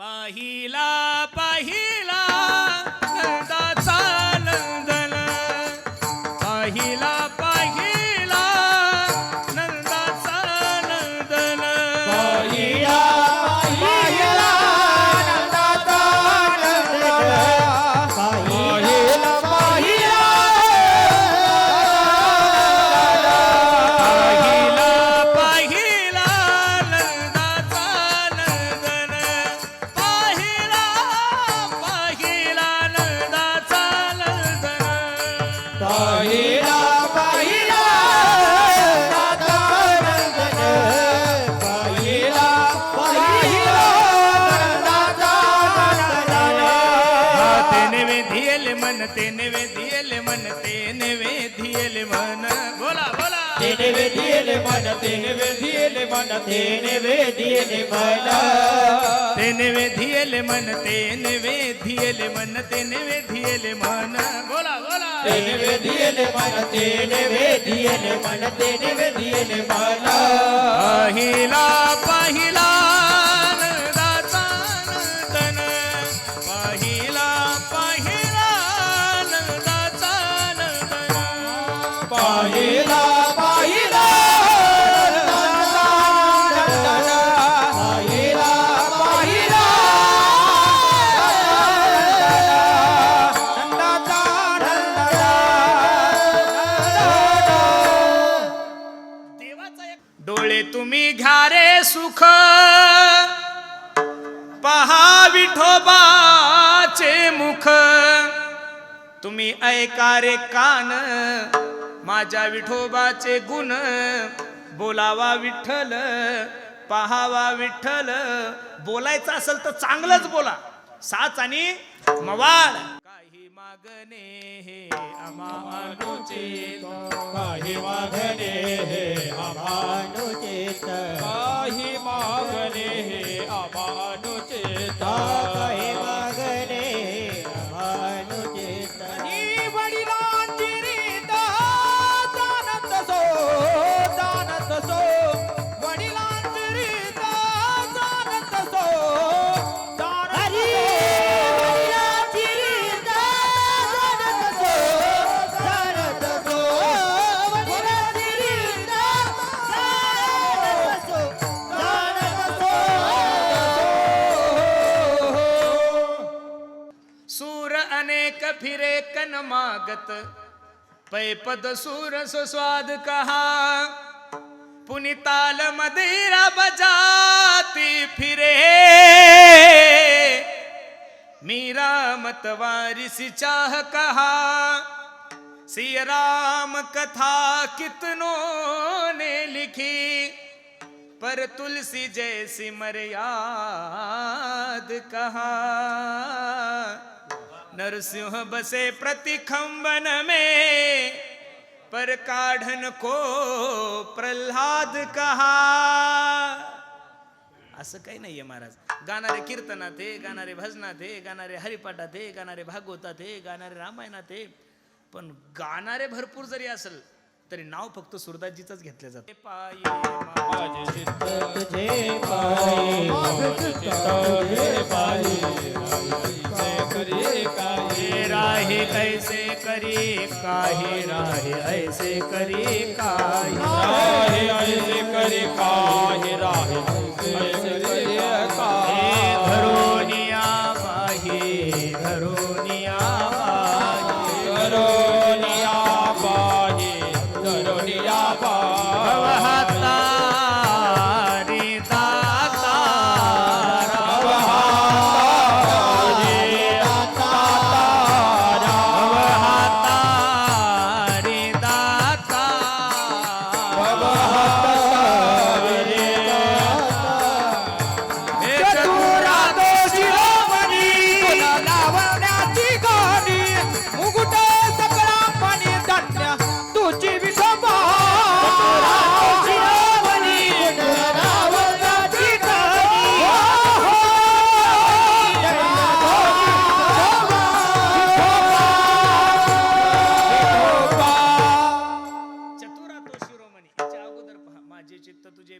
पाहिला पाहिला तेने वेधियले मन तेने वेधियले मन तेने वेधियले मन बोला बोला तेने वेधियले मन तेने वेधियले मन तेने वेधियले मन तेने वेधियले मन तेने वेधियले मन तेने वेधियले मन बोला बोला तेने वेधियले मन तेने वेधियले मन तेने वेधियले मन पाहिला पाहिला सारे सुख. पहा विठोबाचे मुख. तुम्ही ऐका रे कान. माझ्या विठोबाचे गुण. बोलावा विठ्ठल पहावा विठ्ठल. बोलायचं असेल तर चांगलंच बोला. साच आणि मवाळ काही मागणे हे काही मागणे हे सूर अनेक फिरे कन मागत पैपद सूर स्वाद कहा पुनिताल मदिरा बजाती फिरे। मीरा मतवारिस चाह कहा सिय राम कथा कितनों ने लिखी पर तुलसी जैसी मर्याद कहा। नरसिंह बसे प्रतिखंबन में पर काढ़न को प्रल्हाद कहा। असं काही नाहीये महाराज. गाणारे कीर्तनात हे गाणारे भजनात हे गाणारे हरिपाठात हे गाणारे भागवतात हे गाणारे रामायणात हे पण गाणारे भरपूर जरी असेल तरी नाव फक्त सुरदासजीच घेतलं जाते. पाय काही राहे ऐसे करी काही. राहे ऐसे करी काही राहे ऐसे करी